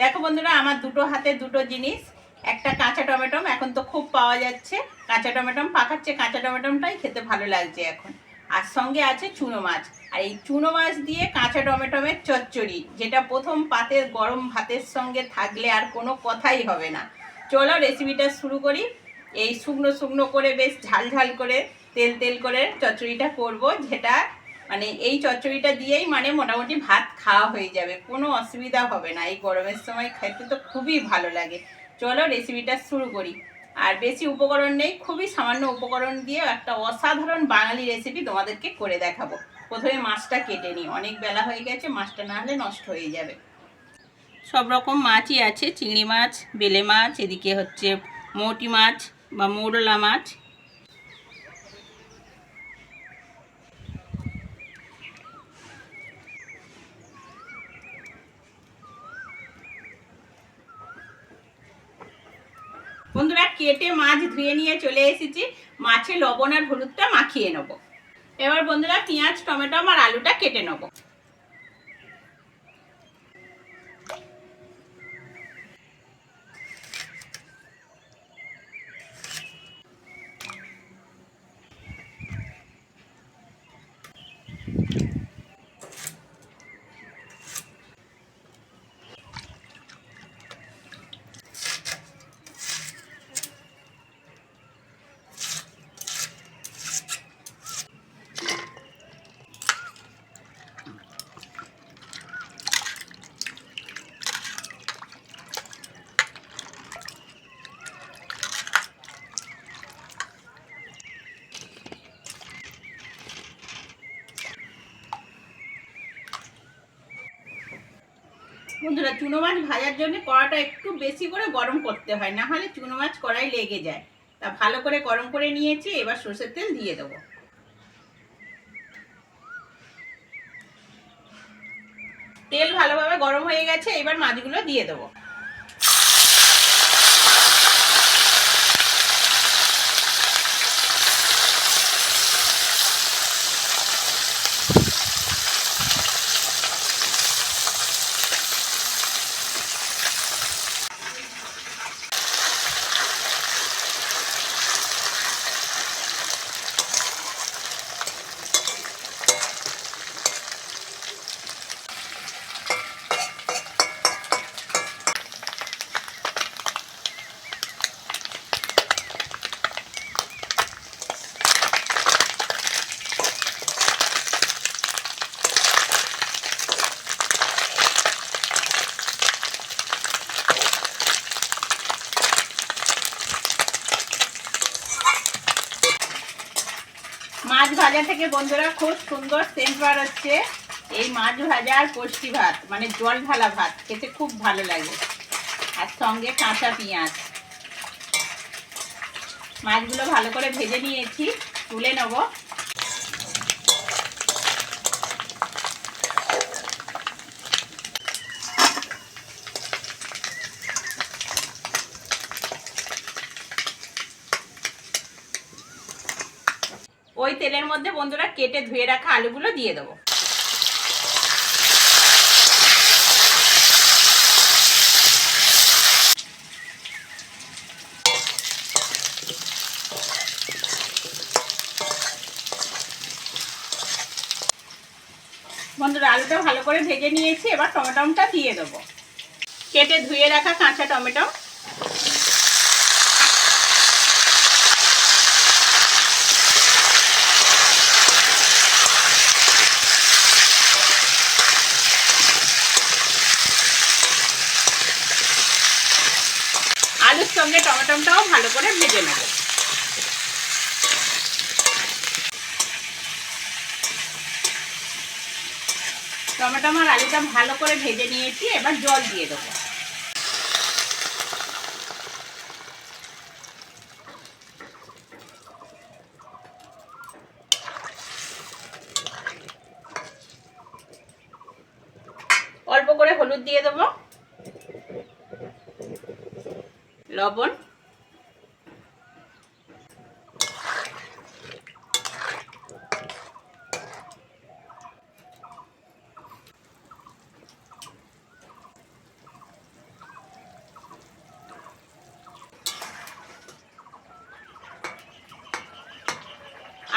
দেখো বন্ধুরা, আমার দুটো হাতে দুটো জিনিস, একটা কাঁচা টমেটম, এখন তো খুব পাওয়া যাচ্ছে। কাঁচা টমেটম পাকাচ্ছে, কাঁচা টমেটমটাই খেতে ভালো লাগছে এখন। আর সঙ্গে আছে চুনো মাছ। আর এই চুনো মাছ দিয়ে কাঁচা টমেটমের চচ্চড়ি, যেটা প্রথম পাতের গরম ভাতের সঙ্গে থাকলে আর কোনো কথাই হবে না। চলো রেসিপিটা শুরু করি। এই শুকনো শুকনো করে বেশ ঝাল ঝাল করে, তেল তেল করে চচ্চড়িটা করব, যেটা মানে এই চচ্চড়িটা দিয়েই মানে মোটামুটি ভাত খাওয়া হয়ে যাবে, কোনো অসুবিধা হবে না। এই গরমের সময় খেতে তো খুবই ভালো লাগে। চলো রেসিপিটা শুরু করি। আর বেশি উপকরণ নেই, খুবই সামান্য উপকরণ দিয়ে একটা অসাধারণ বাঙালি রেসিপি তোমাদেরকে করে দেখাবো। প্রথমে মাছটা কেটে নিই। অনেক বেলা হয়ে গেছে, মাছটা না হলে নষ্ট হয়ে যাবে। সব রকম মাছই আছে, চিংড়ি মাছ, বেলে মাছ, এদিকে হচ্ছে মোটি মাছ বা মোরলা মাছ বন্ধুরা কেটে মাছ ধুয়ে নিয়ে চলে এসেছি। মাছে লবণ আর হলুদটা মাখিয়ে নেব। এবার বন্ধুরা পেঁয়াজ, টমেটো আর আলুটা কেটে নেব। বন্ধুরা, চুনো মাছ ভাজার জন্য কড়াটা একটু বেশি করে গরম করতে হয়, না হলে চুনো মাছ কড়াই লেগে যায়। তা ভালো করে গরম করে নিয়েছি, এবার সর্ষের তেল দিয়ে দেবো। তেল ভালোভাবে গরম হয়ে গেছে, এবার মাছগুলো দিয়ে দেবো। ভাজা থেকে বন্ধুরা খুব সুন্দর সেন্ট হচ্ছে। এই মাছ ভাজা আর কষ্টি ভাত মানে জল ঢালা ভাত, খেতে খুব ভালো লাগে। আর সঙ্গে কাঁচা পেঁয়াজ। মাছগুলো ভালো করে ভেজে নিয়েছি, তুলে নেব। ওই তেলের মধ্যে বন্ধুরা কেটে ধুয়ে রাখা আলুগুলো দিয়ে দেবো। বন্ধুরা, আলুটা ভালো করে ভেজে নিয়েছি, এবার টমেটোটা দিয়ে দেবো। কেটে ধুয়ে রাখা কাঁচা টমেটো। সঙ্গে টমেটোটাও ভালো করে ভেজে নেব। টমেটো আর আলুটা ভালো করে ভেজে নিয়েছি, এবার জল দিয়ে দেবো। অল্প করে হলুদ দিয়ে দেবো। লবণ।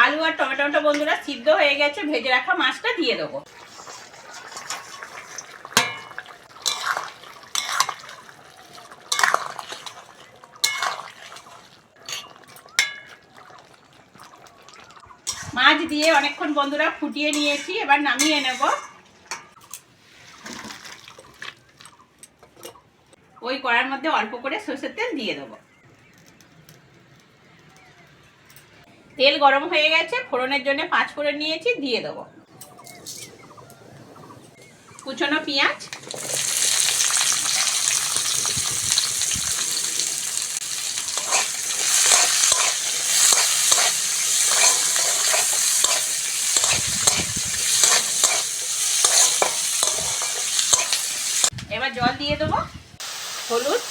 আলু আর টমেটোটা বন্ধুরা সিদ্ধ হয়ে গেছে ভেজে রাখা মাছটা দিয়ে দেবো। মাছ দিয়ে অনেকক্ষণ বন্ধুরা ফুটিয়ে নিয়েছি, এবার নামিয়ে নেব। ওই কড়ার মধ্যে অল্প করে সর্ষের তেল দিয়ে দেবো। তেল গরম হয়ে গেছে, ফোড়নের জন্য পাঁচ ফোড়ন নিয়েছি, দিয়ে দেবো। কুচনো পেঁয়াজ। জল দিয়ে দেবো, হলুদ,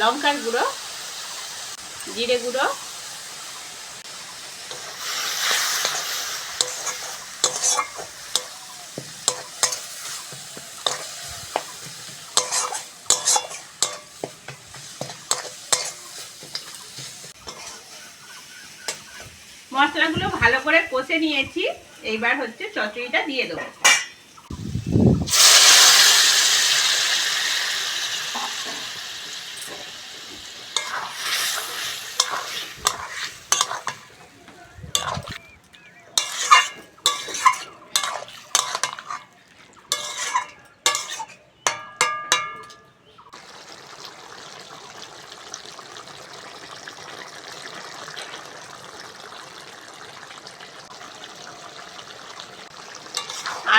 লঙ্কার গুঁড়ো, জিরে গুঁড়ো, মশলাগুলো ভালো করে কষে নিয়েছি, এইবার হচ্ছে চচড়িটা দিয়ে দেবো।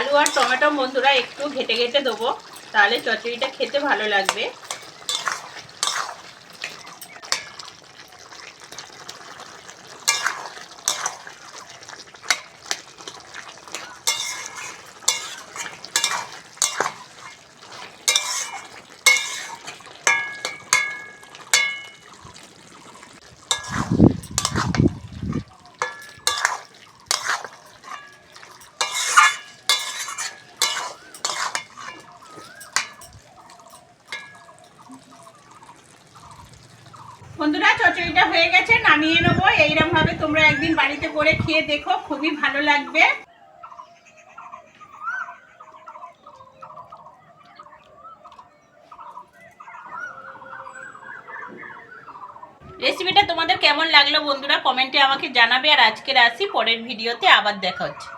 আলু আর টমেটো বন্ধুরা একটু ঘেটে ঘেটে দেবো। তাহলে চচড়িটা খেতে ভালো লাগবে বন্ধুরা চচড়িটা হয়ে গেছে, নামিয়ে নেব। এইরকম ভাবে তোমরা একদিন বাড়িতে করে খেয়ে দেখো, খুবই ভালো লাগবে। রেসিপিটা তোমাদের কেমন লাগল বন্ধুরা? কমেন্টে আমাকে জানাবে। আর আজকের আসি, পরের ভিডিওতে আবার দেখা হচ্ছে।